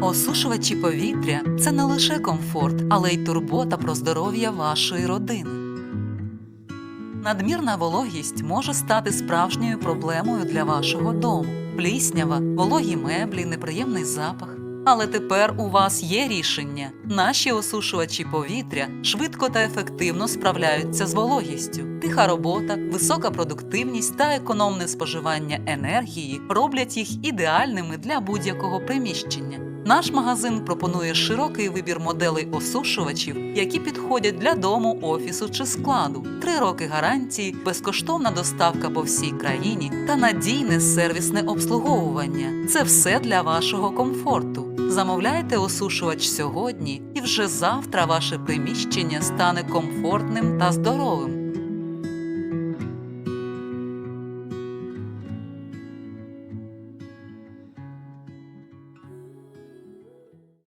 Осушувачі повітря це не лише комфорт, але й турбота про здоров'я вашої родини. Надмірна вологість може стати справжньою проблемою для вашого дому. Пліснява, вологі меблі, неприємний запах. Але тепер у вас є рішення. Наші осушувачі повітря швидко та ефективно справляються з вологістю. Тиха робота, висока продуктивність та економне споживання енергії роблять їх ідеальними для будь-якого приміщення. Наш магазин пропонує широкий вибір моделей осушувачів, які підходять для дому, офісу чи складу. Три роки гарантії, безкоштовна доставка по всій країні та надійне сервісне обслуговування. Це все для вашого комфорту. Замовляйте осушувач сьогодні, і вже завтра ваше приміщення стане комфортним та здоровим.